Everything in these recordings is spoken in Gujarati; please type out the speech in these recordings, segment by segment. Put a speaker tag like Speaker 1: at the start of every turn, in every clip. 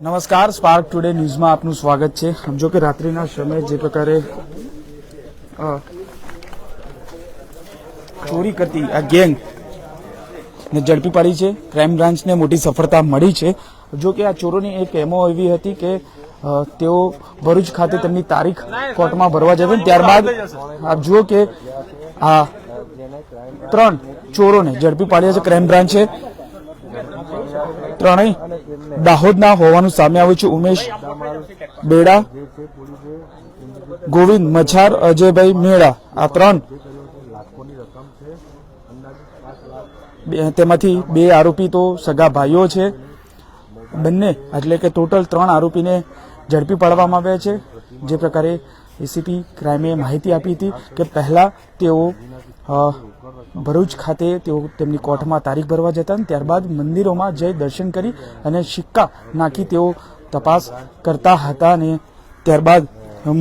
Speaker 1: નમસ્કાર સ્પાર્ક ટુડે ન્યૂઝમાં આપનું સ્વાગત છે. સમજો કે રાત્રિના સમયે જે પ્રકારે ચોરી કરતી આ ગેંગ ને ઝડપી પાડી છે ક્રાઇમ બ્રાન્ચને મોટી સફળતા મળી છે. જો કે આ ચોરોની એક એમો એવી હતી કે તેઓ ભરૂચ ખાતે તેમની તારીખ કોર્ટમાં ભરવા જશે ત્યારબાદ આપ જુઓ કે આ ત્રણ ચોરોને ઝડપી પાડ્યા છે ક્રાઇમ બ્રાન્ચે. ત્રણેય દાહોદના હોવાનું સામે આવ્યું છે ઉમેશ બેડા, ગોવિંદ મછાર અજયભાઈ મેળા આ ત્રણ તેમાંથી બે આરોપી તો સગા ભાઈઓ છે. બંને, એટલે કે ટોટલ ત્રણ આરોપીને ઝડપી પાડવામાં આવ્યા છે. જે પ્રકારે એસીપી ક્રાઇમે માહિતી આપી હતી કે પહેલા તેઓ ભરૂચ ખાતે તેઓ તેમની કોર્ટમાં તારીખ ભરવા જતા અને ત્યારબાદ મંદિરોમાં જઈ દર્શન કરી અને સિક્કા નાખી તેઓ તપાસ કરતા હતા અને ત્યારબાદ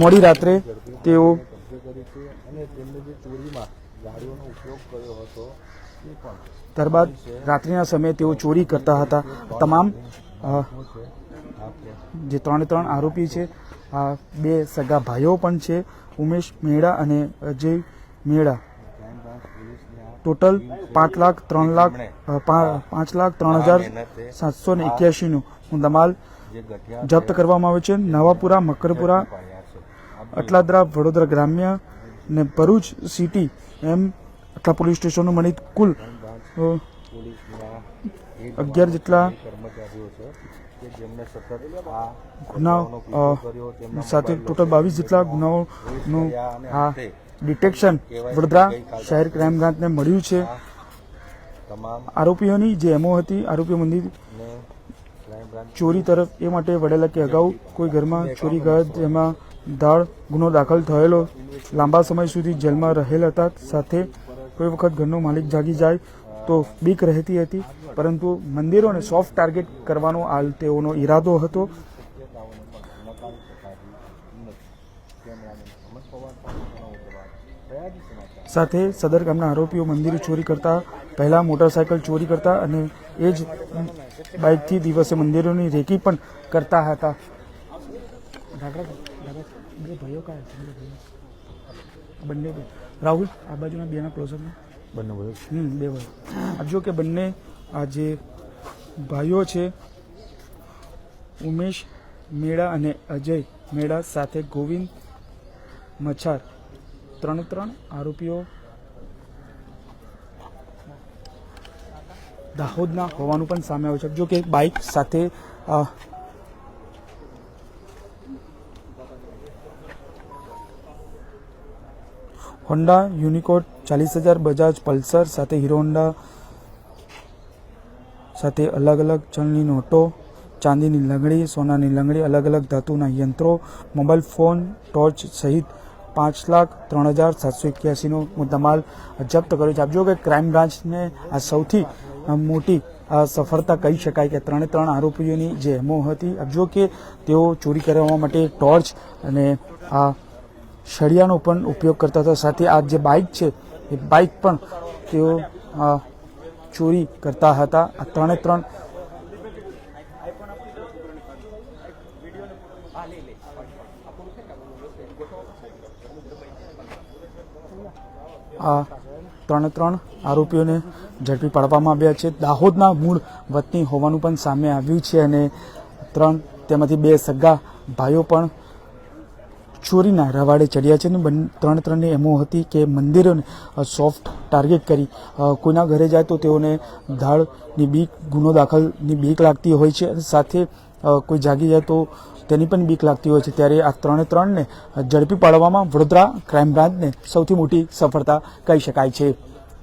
Speaker 1: મોડી રાત્રે તેઓ ત્યારબાદ રાત્રિના સમયે તેઓ ચોરી કરતા હતા. તમામ જે ત્રણે ત્રણ આરોપી છે બે સગા ભાઈઓ પણ છે, ઉમેશ મેળા અને અજય મેળા ટોટલ પાંચ લાખ ત્રણ લાખ પાંચ લાખ ત્રણ હજાર સાતસો ને એક્યાસીનું ધમાલ જપ્ત કરવામાં આવ્યો છે. નવાપુરા મકરપુરા અટલાદરા વડોદરા ગ્રામ્ય ને ભરૂચ સિટી એમ આટલા પોલીસ સ્ટેશનો મળી કુલ અગિયાર જેટલા ગુનાઓ સાથે ટોટલ બાવીસ જેટલા ગુનાઓનું આ ડિટેક્શન વડોદરા શહેર ક્રાઇમ બ્રાન્ચને મળ્યું છે. આરોપીઓની જે એમઓ હતી આરોપીઓ મંદિર ચોરી તરફ એ માટે વળેલા કે અગાઉ કોઈ ઘરમાં ચોરી ગયા જેમાં દાળ ગુનો દાખલ થયેલો. લાંબા સમય સુધી જેલમાં રહેલા હતા. સાથે કોઈ વખત ઘરનો માલિક જાગી જાય તો બીક રહેતી હતી. પરંતુ મંદિરોને સોફ્ટ ટાર્ગેટ કરવાનો હાલ તેઓનો ઈરાદો હતો. સાથે સદર ગામના આરોપીઓ મંદિર ચોરી કરતા પહેલા મોટરસાયકલ ચોરી કરતા અને એ જ બાઇકથી દિવસે મંદિરોની રેકી પણ કરતા હતા. બે ભાઈઓ કયા? બંને રાહુલ આ બાજુના બેના ક્લોઝરમાં
Speaker 2: બંને ભાઈઓ?
Speaker 1: હમ બે ભાઈઓ. આપ જો કે બંને આ જે ભાઈઓ છે ઉમેશ મેળા અને અજય મેળા સાથે ગોવિંદ મછાર ત્રણે ત્રણ આરોપીઓ દાહોદના હોવાનું પણ સામે આવ્યું છે. જો કે બાઇક સાથે હોન્ડા, યુનિકોડ, ચાલીસ હજાર બજાજ, પલ્સર સાથે હીરો હોન્ડા સાથે અલગ અલગ ચલની નોટો, ચાંદીની લંગડી, સોનાની લંગડી અલગ અલગ ધાતુના યંત્રો, મોબાઈલ ફોન, ટોર્ચ સહિત પાંચ લાખ ત્રણ હજાર સાતસો એક્યાસીનો મુદ્દામાલ જપ્ત કર્યો છે. આપ જો કે ક્રાઇમ બ્રાન્ચને આ સૌથી મોટી સફળતા કહી શકાય કે ત્રણે ત્રણ આરોપીઓની જે એમો હતી. જો કે તેઓ ચોરી કરવા માટે ટોર્ચ અને આ સળિયાનો પણ ઉપયોગ કરતા હતા. સાથે આ જે બાઇક છે, એ બાઇક પણ તેઓ ચોરી કરતા હતા. આ ત્રણે ત્રણ આ ત્રણે ત્રણ આરોપીઓને ઝડપી પાડવામાં આવ્યા છે. દાહોદના મૂળ વતની હોવાનું પણ સામે આવ્યું છે અને ત્રણ તેમાંથી બે સગા ભાઈઓ પણ ચોરીના રવાડે ચડ્યા છે અને ત્રણ ત્રણની એમો હતી કે મંદિરોને સોફ્ટ ટાર્ગેટ કરી. કોઈના ઘરે જાય તો તેઓને ધાડની બીક, ગુનો દાખલની બીક લાગતી હોય છે સાથે કોઈ જાગી જાય તો તેની પણ બીક લાગતી હોય છે ત્યારે આ ત્રણે ત્રણને ઝડપી પાડવામાં વડોદરા ક્રાઇમ બ્રાન્ચને સૌથી મોટી સફળતા કહી શકાય છે.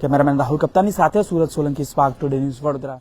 Speaker 1: કેમેરામેન રાહુલ કપ્તાની સાથે Surat Solanki spark today news Vadodara.